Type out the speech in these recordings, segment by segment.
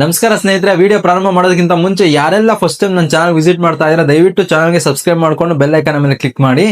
ನಮಸ್ಕಾರ ಸ್ನೇಹಿತರೆ ವಿಡಿಯೋ ಪ್ರಾರಂಭ ಮಾಡೋದಕ್ಕಿಂತ ಮುಂಚೆ ಯಾರೆಲ್ಲ ಫಸ್ಟ್ ಟೈಮ್ ನನ್ನ ಚಾನಲ್ ವಿಸಿಟ್ ಮಾಡ್ತಾ ಇದ್ದಾರೆ, ದಯವಿಟ್ಟು ಚಾನಲ್ಗೆ ಸಬ್ಸ್ಕ್ರೈಬ್ ಮಾಡ್ಕೊಂಡು ಐಕನ್ ಮೇಲೆ ಕ್ಲಿಕ್ ಮಾಡಿ.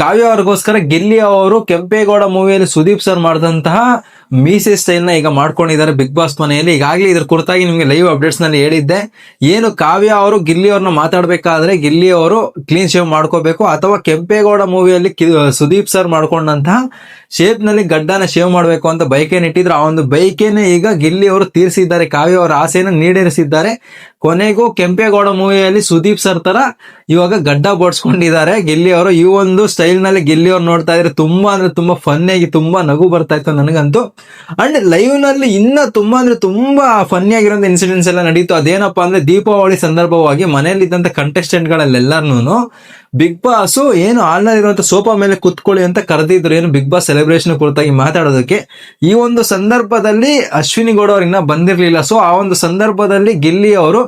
ಕಾವ್ಯ ಅವ್ರಿಗೋಸ್ಕರ ಗಿಲ್ಲಿ ಅವರು ಕೆಂಪೇಗೌಡ ಮೂವಿಯಲ್ಲಿ ಸುದೀಪ್ ಸರ್ ಮಾಡಿದಂತಹ ಮೀಸೆ ನ ಈಗ ಮಾಡ್ಕೊಂಡಿದ್ದಾರೆ ಬಿಗ್ ಬಾಸ್ ಮನೆಯಲ್ಲಿ. ಈಗಾಗಲೇ ಇದ್ರ ಕುರಿತಾಗಿ ನಿಮಗೆ ಲೈವ್ ಅಪ್ಡೇಟ್ಸ್ನಲ್ಲಿ ಹೇಳಿದ್ದೆ. ಏನು ಕಾವ್ಯ ಅವರು ಗಿಲ್ಲಿ ಅವ್ರನ್ನ ಮಾತಾಡಬೇಕಾದ್ರೆ ಗಿಲ್ಲಿ ಅವರು ಕ್ಲೀನ್ ಶೇವ್ ಮಾಡ್ಕೋಬೇಕು ಅಥವಾ ಕೆಂಪೇಗೌಡ ಮೂವಿಯಲ್ಲಿ ಸುದೀಪ್ ಸರ್ ಮಾಡ್ಕೊಂಡಂತಹ ಶೇಪ್ನಲ್ಲಿ ಗಡ್ಡನ ಶೇವ್ ಮಾಡಬೇಕು ಅಂತ ಬೈಕೇನ್ ಇಟ್ಟಿದ್ರು. ಆ ಒಂದು ಬೈಕೇನೆ ಈಗ ಗಿಲ್ಲಿ ಅವರು ತೀರಿಸಿದ್ದಾರೆ ಕಾವ್ಯ ಅವರ ಆಸೆಯನ್ನು ನೀಡೇರಿಸಿದ್ದಾರೆ ಕೊನೆಗೂ ಕೆಂಪೇಗೌಡ ಮೂವಿಯಲ್ಲಿ ಸುದೀಪ್ ಸರ್ ತರ ಇವಾಗ ಗಡ್ಡ ಬೋಡ್ಸ್ಕೊಂಡಿದ್ದಾರೆ. ಗಿಲ್ಲಿ ಅವರು ಈ ಒಂದು ಸ್ಟೈಲ್ನಲ್ಲಿ ಗಿಲ್ಲಿ ಅವ್ರು ನೋಡ್ತಾ ಇದ್ರೆ ತುಂಬಾ ಅಂದ್ರೆ ತುಂಬಾ ಫನ್ ಆಗಿ ತುಂಬಾ ನಗು ಬರ್ತಾ ಇತ್ತು ನನಗಂತೂ. ಅಂಡ್ ಲೈವ್ನಲ್ಲಿ ಇನ್ನ ತುಂಬಾ ಅಂದ್ರೆ ತುಂಬಾ ಫನ್ನಿಯಾಗಿರೋ ಇನ್ಸಿಡೆಂಟ್ಸ್ ಎಲ್ಲ ನಡೀತು. ಅದೇನಪ್ಪಾ ಅಂದ್ರೆ ದೀಪಾವಳಿ ಸಂದರ್ಭವಾಗಿ ಮನೆಯಲ್ಲಿದ್ದಂತ ಕಂಟೆಸ್ಟೆಂಟ್ ಗಳಲ್ಲೆಲ್ಲರನ್ನು ಬಿಗ್ ಬಾಸ್ ಏನು ಹಾಲ್ನಲ್ಲಿರುವಂತ ಸೋಫಾ ಮೇಲೆ ಕುತ್ಕೊಳ್ಳಿ ಅಂತ ಕರೆದಿದ್ರು. ಏನು ಬಿಗ್ ಬಾಸ್ ಸೆಲೆಬ್ರೇಷನ್ ಕುರಿತಾಗಿ ಮಾತಾಡೋದಕ್ಕೆ. ಈ ಒಂದು ಸಂದರ್ಭದಲ್ಲಿ ಅಶ್ವಿನಿ ಗೌಡ ಅವ್ರು ಇನ್ನ ಬಂದಿರ್ಲಿಲ್ಲ. ಸೊ ಆ ಒಂದು ಸಂದರ್ಭದಲ್ಲಿ ಗಿಲ್ಲಿ ಅವರು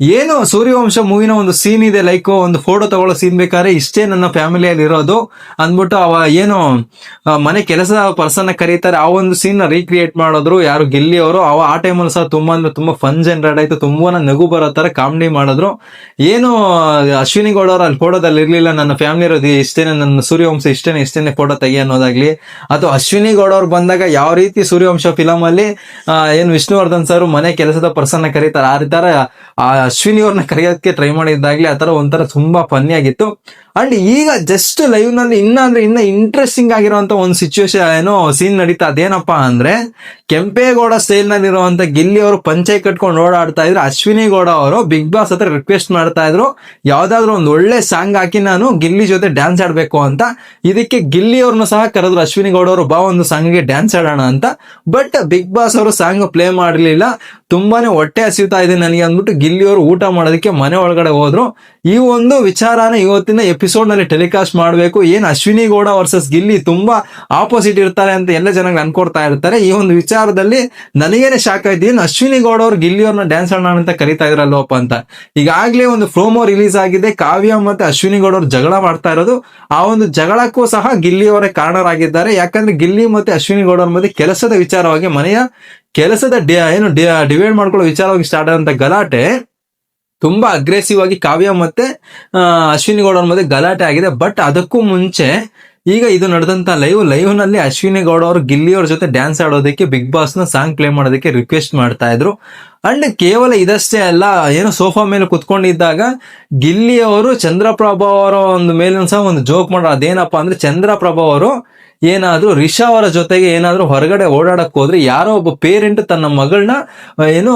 ಏನು ಸೂರ್ಯವಂಶ ಮೂವಿನ ಒಂದು ಸೀನ್ ಇದೆ ಲೈಕ್ ಒಂದು ಫೋಟೋ ತಗೊಳ್ಳೋ ಸೀನ್ ಬೇಕಾದ್ರೆ ಇಷ್ಟೇ ನನ್ನ ಫ್ಯಾಮಿಲಿಯಲ್ಲಿ ಇರೋದು ಅಂದ್ಬಿಟ್ಟು ಅವ ಏನು ಮನೆ ಕೆಲಸ ಪರ್ಸನ್ ಕರೀತಾರೆ. ಆ ಒಂದು ಸೀನ್ ರೀಕ್ರಿಯೇಟ್ ಮಾಡಿದ್ರು ಯಾರು ಗೆಲ್ಲಿ ಅವರು. ಅವ ಆ ಟೈಮಲ್ಲಿ ಸಹ ತುಂಬಾ ಅಂದ್ರೆ ತುಂಬಾ ಫನ್ ಜನರೇಟ್ ಆಯ್ತು. ತುಂಬಾ ನಗು ಬರೋ ತರ ಕಾಮಿಡಿ ಮಾಡಿದ್ರು. ಏನು, ಅಶ್ವಿನಿ ಗೌಡ ಅವರು ಅಲ್ಲಿ ಫೋಟೋದಲ್ಲಿ ಇರ್ಲಿಲ್ಲ. ನನ್ನ ಫ್ಯಾಮಿಲಿ ಇರೋದು ಇಷ್ಟೇ ನನ್ನ ಸೂರ್ಯವಂಶ ಇಷ್ಟೇನೆ ಇಷ್ಟೇನೆ ಫೋಟೋ ತೆಗಿ ಅನ್ನೋದಾಗ್ಲಿ. ಅಥವಾ ಅಶ್ವಿನಿ ಗೌಡ ಅವ್ರು ಬಂದಾಗ ಯಾವ ರೀತಿ ಸೂರ್ಯವಂಶ ಫಿಲಮ್ ಅಲ್ಲಿ ಏನು ವಿಷ್ಣುವರ್ಧನ್ ಸರ್ ಮನೆ ಕೆಲಸದ ಪರ್ಸನ್ ಕರೀತಾರೆ. ಆ ತರ, ಆ ಅಶ್ವಿನಿ ಅವ್ರನ್ನ ಕರೆಯೋದಕ್ಕೆ ಟ್ರೈ ಮಾಡಿದ್ದಾಗ್ಲಿ ಆ ತರ ಒಂಥರ ತುಂಬಾ ಫನ್ನಿ ಆಗಿತ್ತು. ಅಂಡ್ ಈಗ ಜಸ್ಟ್ ಲೈವ್ನಲ್ಲಿ ಇನ್ನ ಅಂದ್ರೆ ಇನ್ನ ಇಂಟ್ರೆಸ್ಟಿಂಗ್ ಆಗಿರುವಂತ ಒಂದು ಸಿಚುವೇಶನ್ ಏನೋ ಸೀನ್ ನಡೀತಾ ಅದೇನಪ್ಪಾ ಅಂದ್ರೆ ಕೆಂಪೇಗೌಡ ಸ್ಟೈಲ್ನಲ್ಲಿ ಇರುವಂತ ಗಿಲ್ಲಿ ಅವರು ಪಂಚಾಯತ್ ಕಟ್ಕೊಂಡು ಓಡಾಡ್ತಾ ಇದ್ರು. ಅಶ್ವಿನಿ ಗೌಡ ಅವರು ಬಿಗ್ ಬಾಸ್ ಹತ್ರ ರಿಕ್ವೆಸ್ಟ್ ಮಾಡ್ತಾ ಇದ್ರು. ಯಾವ್ದಾದ್ರು ಒಂದು ಒಳ್ಳೆ ಸಾಂಗ್ ಹಾಕಿ ನಾನು ಗಿಲ್ಲಿ ಜೊತೆ ಡ್ಯಾನ್ಸ್ ಆಡ್ಬೇಕು ಅಂತ. ಇದಕ್ಕೆ ಗಿಲ್ಲಿ ಅವ್ರನ್ನ ಸಹ ಕರೆದ್ರು. ಅಶ್ವಿನಿ ಗೌಡ ಅವರು, ಬಾ ಒಂದು ಸಾಂಗ್ಗೆ ಡ್ಯಾನ್ಸ್ ಆಡೋಣ ಅಂತ. ಬಟ್ ಬಿಗ್ ಬಾಸ್ ಅವರು ಸಾಂಗ್ ಪ್ಲೇ ಮಾಡಲಿಲ್ಲ. ತುಂಬಾನೇ ಹೊಟ್ಟೆ ಹಸಿತಾ ಇದೆ ನನಗೆ ಅಂದ್ಬಿಟ್ಟು ಗಿಲ್ಲಿ ಅವರು ಊಟ ಮಾಡೋದಕ್ಕೆ ಮನೆ ಒಳಗಡೆ ಹೋದ್ರು. ಈ ಒಂದು ವಿಚಾರನ ಇವತ್ತಿನ ಎಪಿಸೋಡ್ನಲ್ಲಿ ಟೆಲಿಕಾಸ್ಟ್ ಮಾಡಬೇಕು. ಏನ್ ಅಶ್ವಿನಿ ಗೌಡ ವರ್ಸಸ್ ಗಿಲ್ಲಿ ತುಂಬಾ ಆಪೋಸಿಟ್ ಇರ್ತಾರೆ ಅಂತ ಎಲ್ಲ ಜನಗಳು ಅನ್ಕೊಡ್ತಾ ಇರ್ತಾರೆ. ಈ ಒಂದು ವಿಚಾರದಲ್ಲಿ ನನಗೇನೆ ಶಾಕ್ ಆಯ್ತು. ಏನು ಅಶ್ವಿನಿ ಗೌಡ ಅವ್ರು ಗಿಲ್ಲಿ ಅವ್ರನ್ನ ಡ್ಯಾನ್ಸ್ ಆಡೋಣ ಅಂತ ಕರಿತಾ ಇದ್ರಲ್ಲೋಪ ಅಂತ. ಈಗಾಗ್ಲೇ ಒಂದು ಪ್ರೋಮೋ ರಿಲೀಸ್ ಆಗಿದೆ. ಕಾವ್ಯ ಮತ್ತೆ ಅಶ್ವಿನಿ ಗೌಡ ಅವ್ರು ಜಗಳ ಮಾಡ್ತಾ ಇರೋದು. ಆ ಒಂದು ಜಗಳಕ್ಕೂ ಸಹ ಗಿಲ್ಲಿ ಅವರೇ ಕಾರಣರಾಗಿದ್ದಾರೆ. ಯಾಕಂದ್ರೆ ಗಿಲ್ಲಿ ಮತ್ತೆ ಅಶ್ವಿನಿ ಗೌಡ ಅವ್ರ ಮಧ್ಯೆ ಕೆಲಸದ ವಿಚಾರವಾಗಿ ಮನೆಯ ಕೆಲಸದ ಡಿ- ಏನು ಡಿವೈಡ್ ಮಾಡ್ಕೊಳ್ಳೋ ವಿಚಾರವಾಗಿ ಸ್ಟಾರ್ಟ್ ಆದಂತ ಗಲಾಟೆ ತುಂಬಾ ಅಗ್ರೆಸಿವ್ ಆಗಿ ಕಾವ್ಯ ಮತ್ತೆ ಅಶ್ವಿನಿ ಗೌಡ ಮಧ್ಯೆ ಗಲಾಟೆ ಆಗಿದೆ. ಬಟ್ ಅದಕ್ಕೂ ಮುಂಚೆ ಈಗ ಇದು ನಡೆದಂತ ಲೈವ್ ಲೈವ್ನಲ್ಲಿ ಅಶ್ವಿನಿ ಗೌಡ ಅವರು ಗಿಲ್ಲಿ ಅವ್ರ ಜೊತೆ ಡ್ಯಾನ್ಸ್ ಆಡೋದಕ್ಕೆ ಬಿಗ್ ಬಾಸ್ನ ಸಾಂಗ್ ಪ್ಲೇ ಮಾಡೋದಕ್ಕೆ ರಿಕ್ವೆಸ್ಟ್ ಮಾಡ್ತಾ ಇದ್ರು. ಅಂಡ್ ಕೇವಲ ಇದಷ್ಟೇ ಅಲ್ಲ, ಏನು ಸೋಫಾ ಮೇಲೆ ಕುತ್ಕೊಂಡಿದ್ದಾಗ ಗಿಲ್ಲಿ ಅವರು ಚಂದ್ರಪ್ರಭಾ ಅವರ ಒಂದು ಮೇಲಿನ ಸಹ ಒಂದು ಜೋಕ್ ಮಾಡೋ ಅದೇನಪ್ಪಾ ಅಂದ್ರೆ ಚಂದ್ರಪ್ರಭಾ ಅವರು ಏನಾದ್ರೂ, ರಿಷಾ ಅವರ ಜೊತೆಗೆ ಏನಾದ್ರೂ ಹೊರಗಡೆ ಓಡಾಡಕ್ಕೆ ಹೋದ್ರೆ ಯಾರೋ ಒಬ್ಬ ಪೇರೆಂಟ್ ತನ್ನ ಮಗಳನ್ನ ಏನು,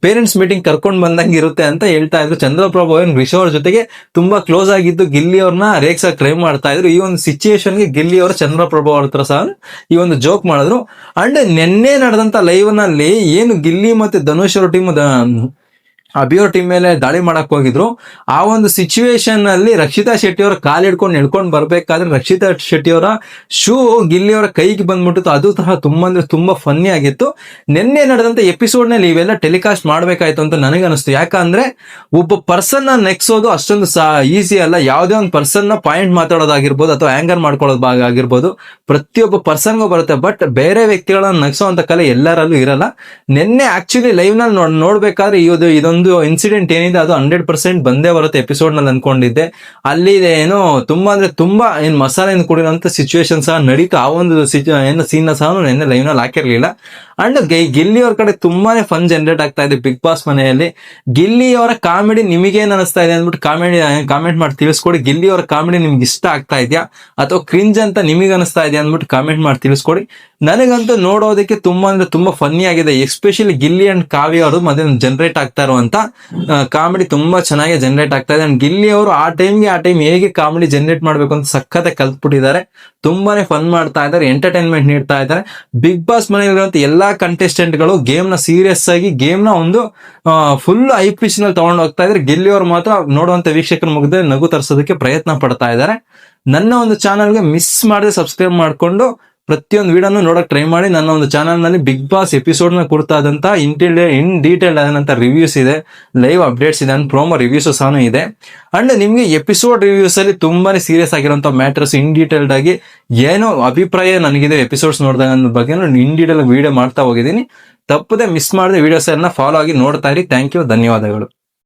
ಪೇರೆಂಟ್ಸ್ ಮೀಟಿಂಗ್ ಕರ್ಕೊಂಡು ಬಂದಂಗೆ ಇರುತ್ತೆ ಅಂತ ಹೇಳ್ತಾ ಇದ್ರು. ಚಂದ್ರಪ್ರಭು ಏನು ರಿಷಾ ಅವ್ರ ಜೊತೆಗೆ ತುಂಬಾ ಕ್ಲೋಸ್ ಆಗಿದ್ದು ಗಿಲ್ಲಿ ಅವ್ರನ್ನ ರೇಕ್ಸಾ ಟ್ರೈ ಮಾಡ್ತಾ ಇದ್ರು. ಈ ಒಂದು ಸಿಚುಯೇಷನ್ಗೆ ಗಿಲ್ಲಿ ಅವರು ಚಂದ್ರಪ್ರಭು ಅವ್ರ ಹತ್ರ ಸಹ ಈ ಒಂದು ಜೋಕ್ ಮಾಡಿದ್ರು. ಅಂಡ್ ನಿನ್ನೆ ನಡೆದಂತ ಲೈವ್ನಲ್ಲಿ ಏನು ಗಿಲ್ಲಿ ಮತ್ತೆ ಧನುಷ್ ಅವ್ರ ಟೀಮ್ ಅಭಿಯವ್ರ ಟೀಮ್ ಮೇಲೆ ದಾಳಿ ಮಾಡಕ್ ಹೋಗಿದ್ರು. ಆ ಒಂದು ಸಿಚುವೇಶನ್ ಅಲ್ಲಿ ರಕ್ಷಿತಾ ಶೆಟ್ಟಿ ಅವರ ಕಾಲ್ ಹಿಡ್ಕೊಂಡು ನಡ್ಕೊಂಡು ಬರ್ಬೇಕಾದ್ರೆ ರಕ್ಷಿತಾ ಶೆಟ್ಟಿ ಅವರ ಶೂ ಗಿಲ್ಲಿ ಅವರ ಕೈಗೆ ಬಂದ್ಬಿಟ್ಟಿತ್ತು. ಅದು ಸಹ ತುಂಬಾ ಅಂದ್ರೆ ತುಂಬಾ ಫನ್ನಿ ಆಗಿತ್ತು. ನಿನ್ನೆ ನಡೆದಂತ ಎಪಿಸೋಡ್ನಲ್ಲಿ ಇವೆಲ್ಲ ಟೆಲಿಕಾಸ್ಟ್ ಮಾಡ್ಬೇಕಾಯ್ತು ಅಂತ ನನಗನ್ನಿಸ್ತು. ಯಾಕಂದ್ರೆ ಒಬ್ಬ ಪರ್ಸನ್ನ ನೆಕ್ಸೋದು ಅಷ್ಟೊಂದು ಈಸಿ ಅಲ್ಲ. ಯಾವುದೇ ಒಂದು ಪರ್ಸನ್ನ ಪಾಯಿಂಟ್ ಮಾತಾಡೋದಾಗಿರ್ಬೋದು ಅಥವಾ ಆಂಗರ್ ಮಾಡ್ಕೊಳ್ಳೋದು ಭಾಗ ಆಗಿರ್ಬೋದು. ಪ್ರತಿಯೊಬ್ಬ ಪರ್ಸನ್ಗೂ ಬರುತ್ತೆ. ಬಟ್ ಬೇರೆ ವ್ಯಕ್ತಿಗಳನ್ನ ನಗಿಸೋಂತ ಕಲೆ ಎಲ್ಲರಲ್ಲೂ ಇರಲ್ಲ. ನಿನ್ನೆ ಆಕ್ಚುಲಿ ಲೈವ್ನಲ್ಲಿ ನೋಡ್, ನೋಡ್ಬೇಕಾದ್ರೆ ಇದು, ಇದೊಂದು ಇನ್ಸಿಡೆಂಟ್ ಏನಿದೆ, ಅದು ಹಂಡ್ರೆಡ್ ಪರ್ಸೆಂಟ್ ಬಂದೇ ಬರುತ್ತೆ ಎಪಿಸೋಡ್ನಲ್ಲಿ ಅನ್ಕೊಂಡಿದ್ದೆ. ಅಲ್ಲಿ ಏನೋ ತುಂಬಾ ಅಂದ್ರೆ ತುಂಬಾ ಏನ್ ಮಸಾಲೆ ಕೂಡಿರುವಂತ ಸಿಚುವೇಶನ್ ಸಹ ನಡೀತು. ಆ ಒಂದು ಏನು ಸೀನ್ ಸಹ ನಿನ್ನೆ ಲೈವ್ನಲ್ಲಿ ಹಾಕಿರ್ಲಿಲ್ಲ. ಅಂಡ್ ಗಿಲ್ಲಿ ಅವ್ರ ಕಡೆ ತುಂಬಾನೇ ಫನ್ ಜನರೇಟ್ ಆಗ್ತಾ ಇದೆ ಬಿಗ್ ಬಾಸ್ ಮನೆಯಲ್ಲಿ. ಗಿಲ್ಲಿ ಅವರ ಕಾಮಿಡಿ ನಿಮಗೇನ್ ಅನಿಸ್ತಾ ಇದೆ ಅಂದ್ಬಿಟ್ಟು ಕಾಮಿಡಿ ಕಾಮೆಂಟ್ ಮಾಡಿ ತಿಳಿಸ್ಕೊಡಿ. ಗಿಲ್ಲಿ ಅವರ ಕಾಮಿಡಿ ನಿಮ್ಗೆ ಇಷ್ಟ ಆಗ್ತಾ ಇದೆಯಾ? ಅಥವಾ ಕ್ರಿಂಜ್ ಅಂತ ನಿಮಗೆ ಅನಿಸ್ತಾ ಇದೆಯಾ ಅಂದ್ಬಿಟ್ಟು ಕಾಮೆಂಟ್ ಮಾಡಿ ತಿಳಿಸ್ಕೊಡಿ. ನನಗಂತೂ ನೋಡೋದಕ್ಕೆ ತುಂಬಾ ಅಂದ್ರೆ ತುಂಬಾ ಫನ್ನಿ ಆಗಿದೆ. ಎಸ್ಪೆಷಲಿ ಗಿಲ್ಲಿ ಅಂಡ್ ಕಾವ್ಯ ಅವರು ಮತ್ತೆ ಜನರೇಟ್ ಆಗ್ತಾ ಇರುವಂತ ಕಾಮಿಡಿ ತುಂಬಾ ಚೆನ್ನಾಗಿ ಜನರೇಟ್ ಆಗ್ತಾ ಇದೆ. ಅಂಡ್ ಗಿಲ್ಲಿ ಅವರು ಆ ಟೈಮ್ಗೆ ಆ ಟೈಮ್ ಹೇಗೆ ಕಾಮಿಡಿ ಜನರೇಟ್ ಮಾಡ್ಬೇಕು ಅಂತ ಸಖತ್ತೆ ಕಲ್ತ್ಬಿಟ್ಟಿದ್ದಾರೆ. ತುಂಬಾನೇ ಫನ್ ಮಾಡ್ತಾ ಇದ್ದಾರೆ ಎಂಟರ್ಟೈನ್ಮೆಂಟ್ ನೀಡ್ತಾ ಇದ್ದಾರೆ. ಬಿಗ್ ಬಾಸ್ ಮನೆಯಲ್ಲಿರುವಂತ ಎಲ್ಲಾ ಕಂಟೆಸ್ಟೆಂಟ್ಗಳು ಗೇಮ್ನ ಸೀರಿಯಸ್ ಆಗಿ ಗೇಮ್ನ ಒಂದು ಫುಲ್ ಐ ಪಿಚ್ನಲ್ಲಿ ತಗೊಂಡು ಹೋಗ್ತಾ ಇದ್ದಾರೆ. ಗಿಲ್ಲಿ ಅವರು ಮಾತ್ರ ನೋಡುವಂತ ವೀಕ್ಷಕರ ಮುಗಿದ್ರೆ ನಗು ತರಿಸೋದಕ್ಕೆ ಪ್ರಯತ್ನ ಪಡ್ತಾ ಇದ್ದಾರೆ. ನನ್ನ ಒಂದು ಚಾನಲ್ಗೆ ಮಿಸ್ ಮಾಡದೆ ಸಬ್ಸ್ಕ್ರೈಬ್ ಮಾಡ್ಕೊಂಡು ಪ್ರತಿಯೊಂದು ವಿಡಿಯೋನು ನೋಡಕ್ ಟ್ರೈ ಮಾಡಿ ನನ್ನ ಒಂದು ಚಾನಲ್ನಲ್ಲಿ ಬಿಗ್ ಬಾಸ್ ಎಪಿಸೋಡ್ನ ಕುರಿತಾದಂತ ಇನ್ ಡೀಟೇಲ್ ಆದಂತ ರಿವ್ಯೂಸ್ ಇದೆ. ಲೈವ್ ಅಪ್ಡೇಟ್ಸ್ ಇದೆ ಅಂಡ್ ಪ್ರೋಮೋ ರಿವ್ಯೂಸ್ ಸಹ ಇದೆ. ಅಂಡ್ ನಿಮ್ಗೆ ಎಪಿಸೋಡ್ ರಿವ್ಯೂಸ್ ಅಲ್ಲಿ ತುಂಬಾನೇ ಸೀರಿಯಸ್ ಆಗಿರುವಂತ ಮ್ಯಾಟರ್ಸ್ ಇನ್ ಡೀಟೇಲ್ಡ್ ಆಗಿ ಏನೋ ಅಭಿಪ್ರಾಯ ನನಗಿದೆ ಎಪಿಸೋಡ್ಸ್ ನೋಡಿದಾಗ ಅನ್ನೋ ಬಗ್ಗೆ ಇನ್ ಡೀಟೇಲ್ ವಿಡಿಯೋ ಮಾಡ್ತಾ ಹೋಗಿದ್ದೀನಿ. ತಪ್ಪದೆ ಮಿಸ್ ಮಾಡದೆ ವಿಡಿಯೋಸ್ ಎಲ್ಲ ಫಾಲೋ ಆಗಿ ನೋಡ್ತಾ ಇರಿ. ಥ್ಯಾಂಕ್ ಯು ಧನ್ಯವಾದಗಳು.